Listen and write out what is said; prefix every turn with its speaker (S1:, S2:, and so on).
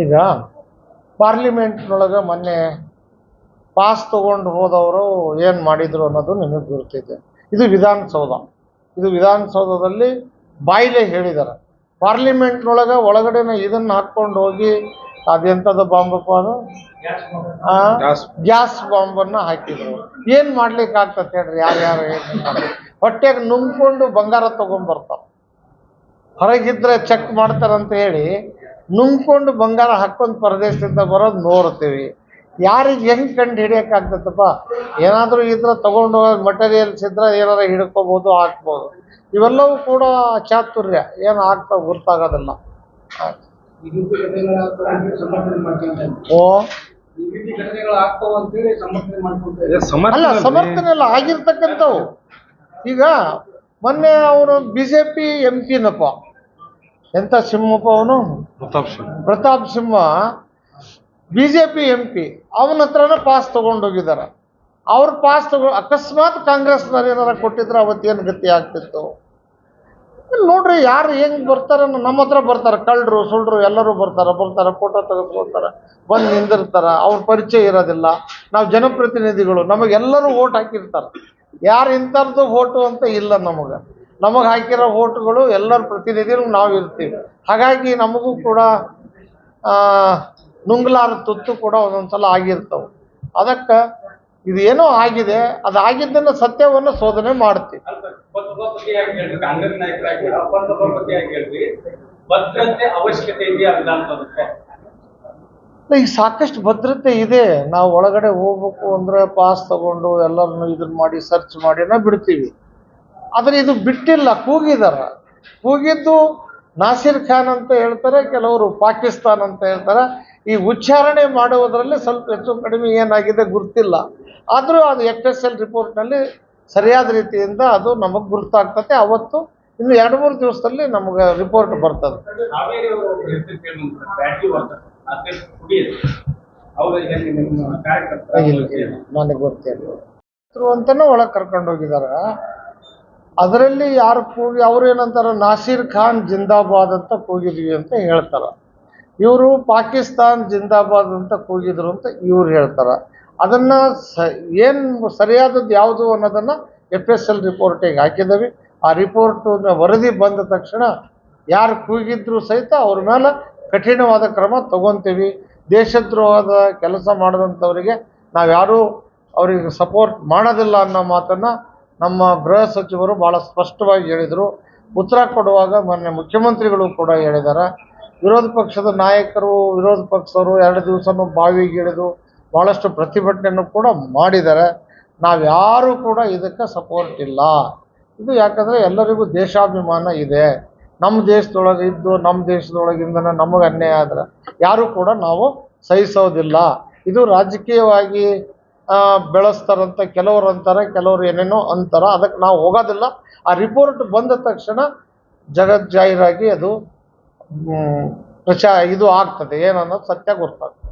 S1: ಈಗ ಪಾರ್ಲಿಮೆಂಟ್ನೊಳಗೆ ಮೊನ್ನೆ ಪಾಸ್ ತಗೊಂಡು ಹೋದವರು ಏನು ಮಾಡಿದ್ರು ಅನ್ನೋದು ನಿಮಗೆ ಗುರುತಿದೆ. ಇದು ವಿಧಾನಸೌಧ. ಇದು ವಿಧಾನಸೌಧದಲ್ಲಿ ಬಾಯಿಲೆ ಹೇಳಿದ್ದಾರೆ ಪಾರ್ಲಿಮೆಂಟ್ನೊಳಗೆ ಒಳಗಡೆನ ಇದನ್ನು ಹಾಕ್ಕೊಂಡು ಹೋಗಿ ಅದೆಂಥದ್ದು ಬಾಂಬಪ್ಪ ಅದು? ಆ? ಗ್ಯಾಸ್. ಬಾಂಬನ್ನು ಹಾಕಿದ್ರು. ಏನು ಮಾಡ್ಲಿಕ್ಕೆ ಆಗ್ತದೆ ಹೇಳ್ರಿ ಯಾರ್ಯಾರು ಏನು ಹೊಟ್ಟೆಗೆ ನುಂಗ್ಕೊಂಡು ಬಂಗಾರ ತಗೊಂಡ್ಬರ್ತಾವ ಹೊರಗಿದ್ರೆ ಚೆಕ್ ಮಾಡ್ತಾರಂತ ಹೇಳಿ ನುಂಗ್ಕೊಂಡು ಬಂಗಾರ ಹಾಕೊಂಡು ಪರದೇಶದಿಂದ ಬರೋದು ನೋಡ್ತೀವಿ. ಯಾರಿಗೆ ಹೆಂಗೆ ಕಂಡು ಹಿಡಿಯೋಕ್ಕಾಗ್ತದಪ್ಪ? ಏನಾದರೂ ಇದ್ರೆ ತೊಗೊಂಡು ಮಟೀರಿಯಲ್ಸ್ ಇದ್ರೆ ಏನಾರ ಹಿಡ್ಕೋಬೋದು ಹಾಕ್ಬೋದು. ಇವೆಲ್ಲವೂ ಕೂಡ ಚಾತುರ್ಯ. ಏನು ಆಗ್ತಾ ಗೊತ್ತಾಗೋದಿಲ್ಲ ಓ. ಅಲ್ಲ ಸಮರ್ಥನೆ. ಅಲ್ಲ ಆಗಿರ್ತಕ್ಕಂಥವು. ಈಗ ಮೊನ್ನೆ ಅವನು ಬಿ ಜೆ ಪಿ ಎಂ ಪಿನಪ್ಪ ಎಂಥ ಸಿಂಹಪ್ಪ ಅವನು?
S2: Pratap Simha.
S1: Pratap Simha B J P M P ಅವನ ಹತ್ರನೇ ಪಾಸ್ ತೊಗೊಂಡೋಗಿದ್ದಾರೆ ಅವ್ರ ಪಾಸ್ ತಗೊ, ಅಕಸ್ಮಾತ್ ಕಾಂಗ್ರೆಸ್ನವ್ರು ಏನಾರ ಕೊಟ್ಟಿದ್ರೆ ಅವತ್ತೇನು ಗತಿ ಆಗ್ತಿತ್ತು? ನೋಡ್ರಿ, ಯಾರು ಹೆಂಗ್ ಬರ್ತಾರೆ ನಮ್ಮ ಹತ್ರ ಬರ್ತಾರೆ. ಕಳ್ಳರು ಸುಳ್ಳರು ಎಲ್ಲರೂ ಬರ್ತಾರೆ. ಬರ್ತಾರೆ ಫೋಟೋ ತೆಗೆದುಕೊಳ್ತಾರೆ ಬಂದು ನಿಂದಿರ್ತಾರೆ. ಅವ್ರ ಪರಿಚಯ ಇರೋದಿಲ್ಲ. ನಾವು ಜನಪ್ರತಿನಿಧಿಗಳು, ನಮಗೆಲ್ಲರೂ ಓಟ್ ಹಾಕಿರ್ತಾರೆ. ಯಾರು ಇಂಥದ್ದು ಓಟು ಅಂತ ಇಲ್ಲ ನಮಗೆ. ನಮಗೆ ಹಾಕಿರೋ ಓಟುಗಳು ಎಲ್ಲರ ಪ್ರತಿನಿಧಿಗಳು ನಾವು ಇರ್ತೀವಿ. ಹಾಗಾಗಿ ನಮಗೂ ಕೂಡ ನುಂಗ್ಲಾರ ತುತ್ತು ಕೂಡ ಒಂದೊಂದು ಸಲ ಆಗಿರ್ತವೆ. ಅದಕ್ಕೆ ಇದು ಏನೋ ಆಗಿದೆ, ಅದು ಆಗಿದ್ದನ್ನು ಸತ್ಯವನ್ನು ಶೋಧನೆ ಮಾಡ್ತೀವಿ. ಈಗ ಸಾಕಷ್ಟು ಭದ್ರತೆ ಇದೆ. ನಾವು ಒಳಗಡೆ ಹೋಗ್ಬೇಕು ಅಂದ್ರೆ ಪಾಸ್ ತಗೊಂಡು ಎಲ್ಲರನ್ನು ಇದನ್ನ ಮಾಡಿ ಸರ್ಚ್ ಮಾಡಿನ ಬಿಡ್ತೀವಿ. ಆದರೆ ಇದು ಬಿಟ್ಟಿಲ್ಲ, ಕೂಗಿದಾರ. ಕೂಗಿದ್ದು ನಾಸಿರ್ ಖಾನ್ ಅಂತ ಹೇಳ್ತಾರೆ ಕೆಲವರು ಪಾಕಿಸ್ತಾನ್ ಅಂತ ಹೇಳ್ತಾರೆ. ಈ ಉಚ್ಚಾರಣೆ ಮಾಡುವುದರಲ್ಲಿ ಸ್ವಲ್ಪ ಹೆಚ್ಚು ಕಡಿಮೆ ಏನಾಗಿದೆ ಗುರ್ತಿಲ್ಲ. ಆದರೂ ಅದು ಎಫ್ ಎಸ್ ಎಲ್ ರಿಪೋರ್ಟ್ನಲ್ಲಿ ಸರಿಯಾದ ರೀತಿಯಿಂದ ಅದು ನಮಗೆ ಗುರುತಾಗ್ತದೆ. ಅವತ್ತು ಇನ್ನು ಎರಡು ಮೂರು ದಿವಸದಲ್ಲಿ ನಮಗೆ ರಿಪೋರ್ಟ್ ಬರ್ತದೆ. ನನಗೆ ಗೊತ್ತಿಲ್ಲ ಅಂತಲೂ ಒಳಗೆ ಕರ್ಕೊಂಡು ಹೋಗಿದಾರ. ಅದರಲ್ಲಿ ಯಾರು ಕೂಗಿ, ಅವ್ರು ಏನಂತಾರೆ, ನಾಸೀರ್ ಖಾನ್ ಜಿಂದಾಬಾದ್ ಅಂತ ಕೂಗಿದ್ವಿ ಅಂತ ಹೇಳ್ತಾರೆ. ಇವರು ಪಾಕಿಸ್ತಾನ್ ಜಿಂದಾಬಾದ್ ಅಂತ ಕೂಗಿದ್ರು ಅಂತ ಇವ್ರು ಹೇಳ್ತಾರೆ. ಅದನ್ನ ಸ, ಏನು ಸರಿಯಾದದ್ದು ಯಾವುದು ಅನ್ನೋದನ್ನ ಎಫ್ ಎಸ್ ಎಲ್ ರಿಪೋರ್ಟಿಗೆ ಹಾಕಿದ್ದೀವಿ ಆ ರಿಪೋರ್ಟ್ ವರದಿ ಬಂದ ತಕ್ಷಣ ಯಾರು ಕೂಗಿದ್ರು ಸಹಿತ ಅವ್ರ ಮೇಲೆ ಕಠಿಣವಾದ ಕ್ರಮ ತಗೊಂತೀವಿ. ದೇಶದ್ರೋಹದ ಕೆಲಸ ಮಾಡಿದಂಥವರಿಗೆ ನಾವ್ಯಾರೂ ಅವರಿಗೆ ಸಪೋರ್ಟ್ ಮಾಡೋದಿಲ್ಲ ಅನ್ನೋ ಮಾತನ್ನು ನಮ್ಮ ಗೃಹ ಸಚಿವರು ಭಾಳ ಸ್ಪಷ್ಟವಾಗಿ ಹೇಳಿದರು. ಉತ್ತರ ಕೊಡುವಾಗ ಮೊನ್ನೆ ಮುಖ್ಯಮಂತ್ರಿಗಳು ಕೂಡ ಹೇಳಿದ್ದಾರೆ ವಿರೋಧ ಪಕ್ಷದ ನಾಯಕರು, ವಿರೋಧ ಪಕ್ಷದವರು ಎರಡು ದಿವಸನೂ ಬಾವಿಗೆ ಇಳಿದು ಭಾಳಷ್ಟು ಪ್ರತಿಭಟನೆಯನ್ನು ಕೂಡ ಮಾಡಿದ್ದಾರೆ. ನಾವ್ಯಾರೂ ಕೂಡ ಇದಕ್ಕೆ ಸಪೋರ್ಟ್ ಇಲ್ಲ. ಇದು ಯಾಕಂದರೆ ಎಲ್ಲರಿಗೂ ದೇಶಾಭಿಮಾನ ಇದೆ. ನಮ್ಮ ದೇಶದೊಳಗೆ ಇದ್ದು ನಮ್ಮ ದೇಶದೊಳಗಿಂದನೇ ನಮಗೆ ಅನ್ಯಾಯ ಆದರೆ ಯಾರೂ ಕೂಡ ನಾವು ಸಹಿಸೋದಿಲ್ಲ. ಇದು ರಾಜಕೀಯವಾಗಿ ಬೆಳೆಸ್ತಾರಂತ ಕೆಲವರು ಅಂತಾರೆ, ಕೆಲವರು ಏನೇನೋ ಅಂತಾರೆ. ಅದಕ್ಕೆ ನಾವು ಹೋಗೋದಿಲ್ಲ. ಆ ರಿಪೋರ್ಟ್ ಬಂದ ತಕ್ಷಣ ಜಗಜ್ಜಾಹೀರಾಗಿ ಅದು ಪ್ರಚಾ ಇದು ಆಗ್ತದೆ. ಏನನ್ನೋದು ಸತ್ಯ ಗೊತ್ತಾಗ್ತದೆ.